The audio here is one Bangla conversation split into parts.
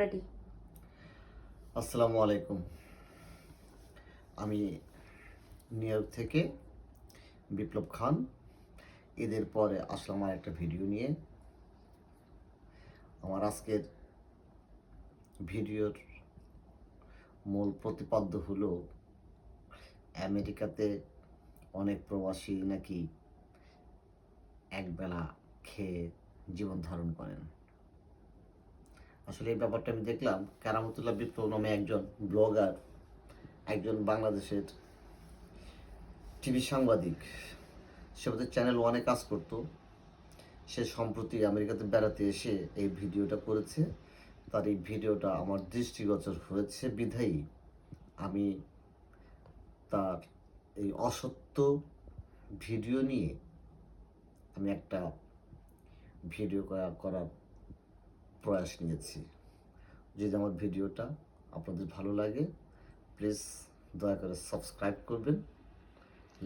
রেডি আসসালামু আলাইকুম আমি নিউ ইয়র্ক থেকে বিপ্লব খান। এদের পরে আসলাম আর একটা ভিডিও নিয়ে। আমার আজকের ভিডিওর মূল প্রতিপাদ্য হলো, আমেরিকাতে অনেক প্রবাসী নাকি একবেলা খেয়ে জীবন ধারণ করেন। আসলে এই ব্যাপারটা আমি দেখলাম। কারামতুল্লাহ বিপ্লব নামে একজন ব্লগার, একজন বাংলাদেশের টিভি সাংবাদিক। সে আমাদের চ্যানেল ওয়ানে কাজ করত। সে সম্প্রতি আমেরিকাতে বেড়াতে এসে এই ভিডিওটা করেছে। তার এই ভিডিওটা আমার দৃষ্টিগোচর হয়েছে। বিধায়ী আমি তার এই অসত্য ভিডিও নিয়ে আমি একটা ভিডিও করা করার প্রয়াস নিয়েছি। যদি আমার ভিডিওটা আপনাদের ভালো লাগে প্লিজ দয়া করে সাবস্ক্রাইব করবেন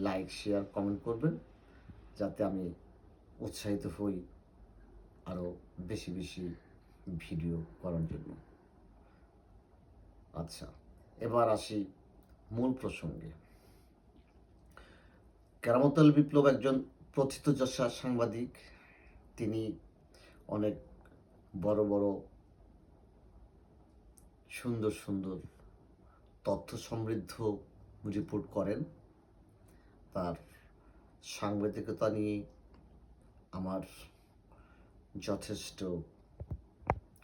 লাইক শেয়ার কমেন্ট করবেন, যাতে আমি উৎসাহিত হই আরও বেশি বেশি ভিডিও করার জন্য। আচ্ছা এবার আসি মূল প্রসঙ্গে। কেরামতল বিপ্লব একজন প্রথিতযশা সাংবাদিক। তিনি অনেক বড় বড় সুন্দর সুন্দর তথ্য সমৃদ্ধ রিপোর্ট করেন। তার সাংবাদিকতা নিয়ে আমার যথেষ্ট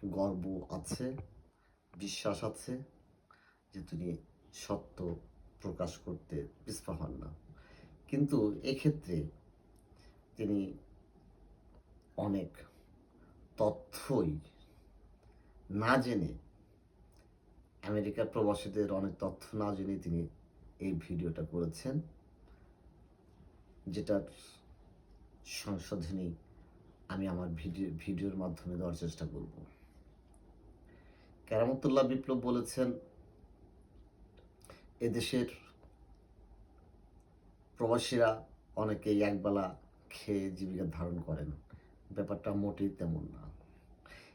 গর্ব আছে, বিশ্বাস আছে যে তিনি সত্য প্রকাশ করতে পিছপা হন না। কিন্তু এক্ষেত্রে তিনি অনেক তথ্যই না জেনে আমেরিকার প্রবাসীদের অনেক তথ্য না জেনে তিনি এই ভিডিওটা করেছেন, যেটার সংশোধনী আমি আমার ভিডিও ভিডিওর মাধ্যমে দেওয়ার চেষ্টা করব। কেরামতুল্লাহ বিপ্লব বলেছেন, এদেশের প্রবাসীরা অনেকেই একবেলা খেয়ে জীবিকা ধারণ করেন। ব্যাপারটা মোটেই তেমন না।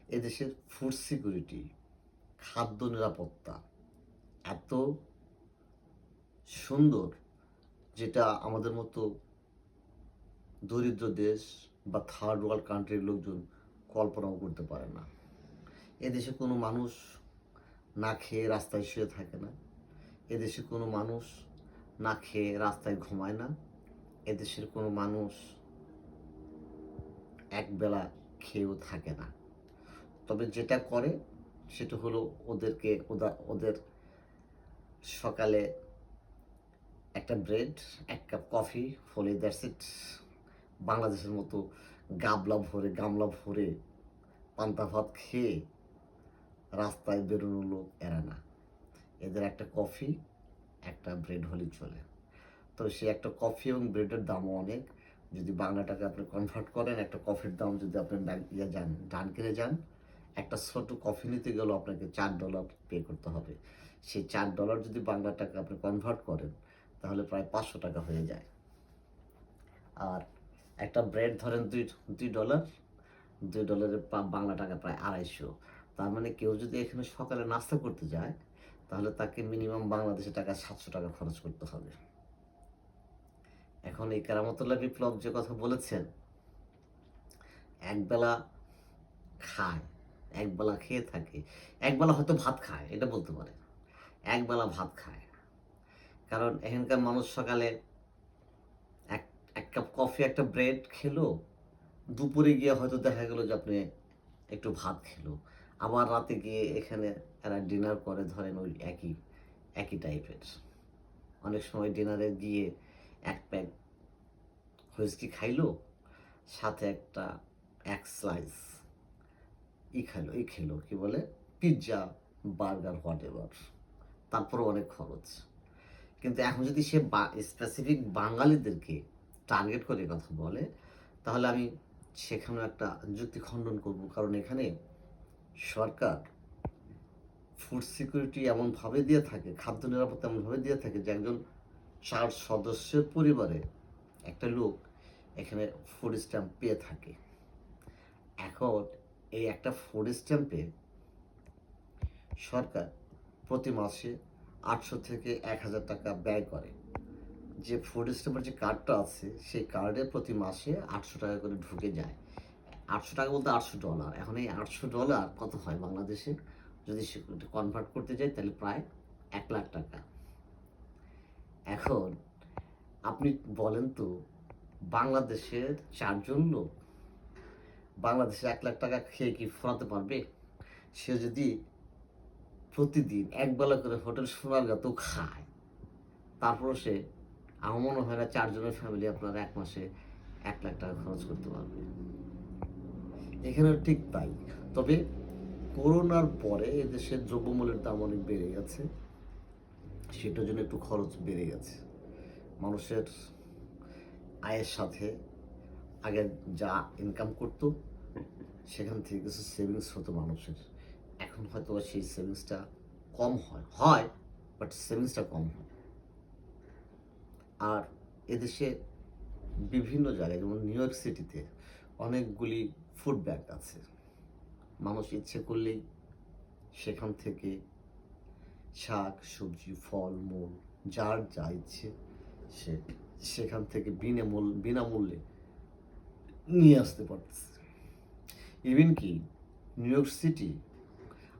এদেশের ফুড সিকিউরিটি খাদ্য নিরাপত্তা এত সুন্দর যেটা আমাদের মতো দরিদ্র দেশ বা থার্ড ওয়ার্ল্ড কান্ট্রির লোকজন কল্পনাও করতে পারে না। এদেশে কোনো মানুষ না খেয়ে রাস্তায় শুয়ে থাকে না। এদেশে কোনো মানুষ না খেয়ে রাস্তায় ঘুমায় না। এদেশের কোনো মানুষ একবেলা খেয়েও থাকে না। তবে যেটা করে সেটা হলো ওদেরকে ওদা, ওদের সকালে একটা ব্রেড, এক কাপ কফি ফলে দ্যাটস ইট। বাংলাদেশের মতো গাবলা ভরে, গামলা ভরে পান্তা ভাত খেয়ে রাস্তায় বেরোনো লোক এরা না। এদের একটা কফি, একটা ব্রেড হলেই চলে। তো সে একটা কফি এবং ব্রেডের দামও অনেক। যদি বাংলা টাকা আপনি কনভার্ট করেন, একটা কফির দাম যদি আপনি ইয়ে যান ডান কিনে যান, একটা ছোট কফি নিতে গেলেও আপনাকে চার ডলার পে করতে হবে। সেই চার ডলার যদি বাংলা টাকা আপনি কনভার্ট করেন, তাহলে প্রায় পাঁচশো টাকা হয়ে যায়। আর একটা ব্রেড ধরেন দুই দুই ডলার দুই ডলারের বাংলা টাকা প্রায় আড়াইশো। তার মানে কেউ যদি এখানে সকালে নাস্তা করতে যায়, তাহলে তাকে মিনিমাম বাংলাদেশে টাকা সাতশো টাকা খরচ করতে হবে। এখন এই কেরামতুল্লাহ বিপ্লব যে কথা বলেছেন একবেলা খায় একবেলা খেয়ে থাকে একবেলা হয়তো ভাত খায়, এটা বলতে পারে। একবেলা ভাত খায়। কারণ এখানকার মানুষ সকালে এক এক কাপ কফি, একটা ব্রেড খেলো, দুপুরে গিয়ে হয়তো দেখা গেলো যে আপনি একটু ভাত খেলো। আবার রাতে গিয়ে এখানে এরা ডিনার করে, ধরেন ওই একই একই টাইপের অনেক সময় ডিনারে গিয়ে এক প্যাক হুইস্কি খাইলো, সাথে একটা এক স্লাইস ই খাইলো, ই খেলো, কি বলে? পিৎজা বার্গার হোয়াট এভার তারপরে অনেক খরচ। কিন্তু এখন যদি সে স্পেসিফিক বাঙালিদেরকে টার্গেট করে কথা বলে, তাহলে আমি সেখানেও একটা যুক্তি খণ্ডন করব। কারণ এখানে সরকার ফুড সিকিউরিটি এমনভাবে দিয়ে থাকে, খাদ্য নিরাপত্তা এমনভাবে দিয়ে থাকে যে একজন চার সদস্যের পরিবারে একটা লোক এখানে ফুড স্ট্যাম্প পেয়ে থাকে। এখন এই একটা ফুড স্ট্যাম্পে সরকার প্রতি মাসে আটশো থেকে এক হাজার টাকা ব্যয় করে। যে ফুড স্ট্যাম্পের যে কার্ডটা আছে, সেই কার্ডে প্রতি মাসে আটশো টাকা করে ঢুকে যায়। আটশো টাকা বলতে আটশো ডলার এখন এই আটশো ডলার কত হয় বাংলাদেশে? যদি সে কনভার্ট করতে যাই তাহলে প্রায় এক লাখ টাকা। এখন আপনি বলেন তো, বাংলাদেশের চারজন লোক, বাংলাদেশে এক লাখ টাকা খেয়ে কি ফোরাতে পারবে? সে যদি প্রতিদিন একবেলা করে হোটেল সোনার সোনারগাঁতেও খায়, তারপরও সে, আমার মনে হয় না চারজনের ফ্যামিলি আপনার এক মাসে এক লাখ টাকা খরচ করতে পারবে। এখানেও ঠিক তাই। তবে করোনার পরে এদেশের দ্রব্যমূল্যের দাম অনেক বেড়ে গেছে, সেটার জন্য একটু খরচ বেড়ে গেছে। মানুষের আয়ের সাথে আগে যা ইনকাম করতো, সেখান থেকে কিছু সেভিংস হতো মানুষের। এখন হয়তো সেই সেভিংসটা কম হয় হয় বাট সেভিংসটা কম হয়। আর এদেশে বিভিন্ন জায়গায়, যেমন নিউ ইয়র্ক সিটিতে অনেকগুলি ফুড ব্যাংক আছে। মানুষ ইচ্ছে করলেই সেখান থেকে শাক, সবজি, ফল, মূল, যার যা ইচ্ছে সে সেখান থেকে বিনামূল, বিনামূল্যে নিয়ে আসতে পারতেছে। ইভেন কি নিউ ইয়র্ক সিটি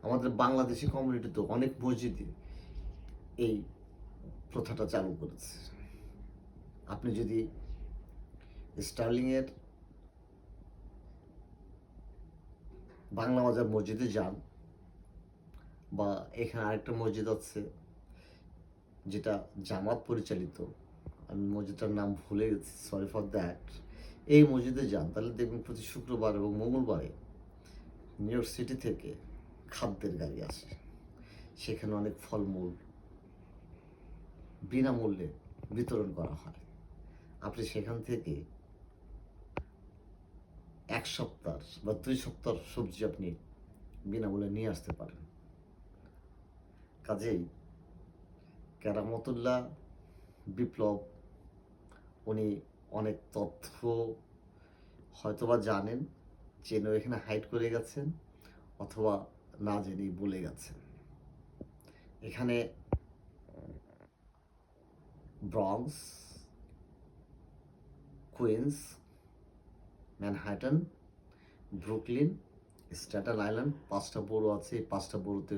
আমাদের বাংলাদেশি কমিউনিটিতে অনেক মসজিদে এই প্রথাটা চালু করেছে। আপনি যদি স্টার্লিংয়ের বাংলা বাজার মসজিদে যান বা এখানে আরেকটা মসজিদ আছে যেটা জামাত পরিচালিত আমি মসজিদটার নাম ভুলে গেছি সরি ফর দ্যাট এই মসজিদে যান তাহলে দেখবেন প্রতি শুক্রবার এবং মঙ্গলবারে নিউ ইয়র্ক সিটি থেকে খাদ্যের গাড়ি আসে। সেখানে অনেক ফলমূল বিনামূল্যে বিতরণ করা হয়। আপনি সেখান থেকে এক সপ্তাহ বা দুই সপ্তাহ সবজি আপনি বিনামূল্যে নিয়ে আসতে পারেন। কাজেই কেরামতুল্লাহ বিপ্লব উনি অনেক তথ্য হয়তোবা জানেন, জেনে এখানে হাইড করে গেছেন, অথবা না জেনেই বলে গেছেন। এখানে Bronx Queens Manhattan Brooklyn Staten Island পাঁচটা বড়ো আছে, এই পাঁচটা বড়োতে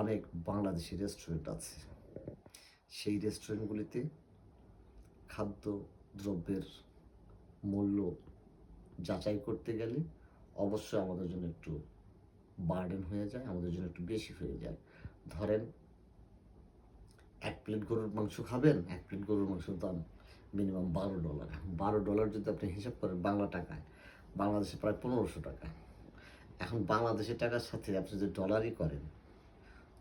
অনেক বাংলাদেশি রেস্টুরেন্ট আছে। সেই রেস্টুরেন্টগুলিতে খাদ্য দ্রব্যের মূল্য যাচাই করতে গেলে অবশ্যই আমাদের জন্য একটু বার্ডেন হয়ে যায়, আমাদের জন্য একটু বেশি হয়ে যায়। ধরেন, এক প্লেট গরুর মাংস খাবেন, এক প্লেট গরুর মাংসের দাম মিনিমাম বারো ডলার বারো ডলার যদি আপনি হিসাব করেন বাংলা টাকায়, বাংলাদেশে প্রায় পনেরোশো টাকা। এখন বাংলাদেশের টাকার সাথে আপনি যদি ডলারই করেন,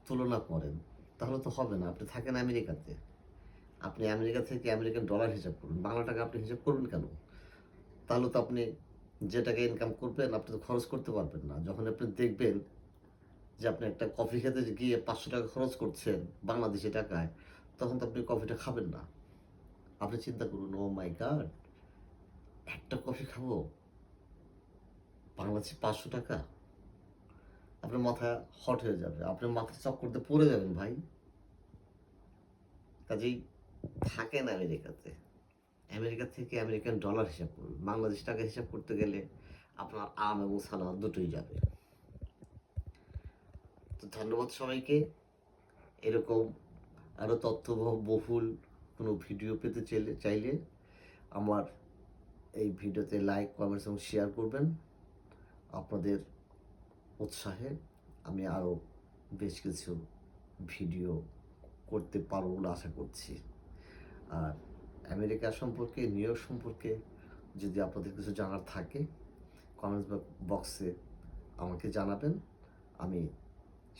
তুলনা করেন, তাহলে তো হবে না। আপনি থাকেন আমেরিকাতে। আপনি আমেরিকা থেকে আমেরিকান ডলার হিসাব করুন, বাংলা টাকা আপনি হিসাব করবেন কেন? তাহলে তো আপনি যে টাকা ইনকাম করবেন, আপনি তো খরচ করতে পারবেন না। যখন আপনি দেখবেন যে আপনি একটা কফি খেতে গিয়ে পাঁচশো টাকা খরচ করছেন বাংলাদেশি টাকায়, তখন তো আপনি কফিটা খাবেন না। আপনি চিন্তা করুন ও মাই গাড একটা কফি খাব? বাংলাদেশে পাঁচশো টাকা? আপনার মাথা হট হয়ে যাবে। আপনি মাথা চক্করতে পড়ে যাবেন ভাই। কাজেই থাকেন আমেরিকাতে। আমেরিকা থেকে আমেরিকান ডলার হিসাব করুন। বাংলাদেশ টাকা হিসাব করতে গেলে আপনার আম এবং সালাদ দুটোই যাবে। তো ধন্যবাদ সবাইকে। এরকম আরও তথ্যবহ বহুল কোনো ভিডিও পেতে চাইলে চাইলে আমার এই ভিডিওতে লাইক কমেন্টস এবং শেয়ার করবেন। আপনাদের উৎসাহে আমি আরও বেশ কিছু ভিডিও করতে পারব বলে আশা করছি। আর আমেরিকা সম্পর্কে, নিউ ইয়র্ক সম্পর্কে যদি আপনাদের কিছু জানার থাকে কমেন্টস বক্সে আমাকে জানাবেন। আমি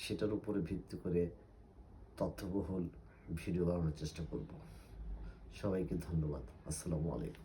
সেটার উপরে ভিত্তি করে তথ্যবহুল ভিডিও বানানোর চেষ্টা করব। সবাইকে ধন্যবাদ। আসসালামু আলাইকুম।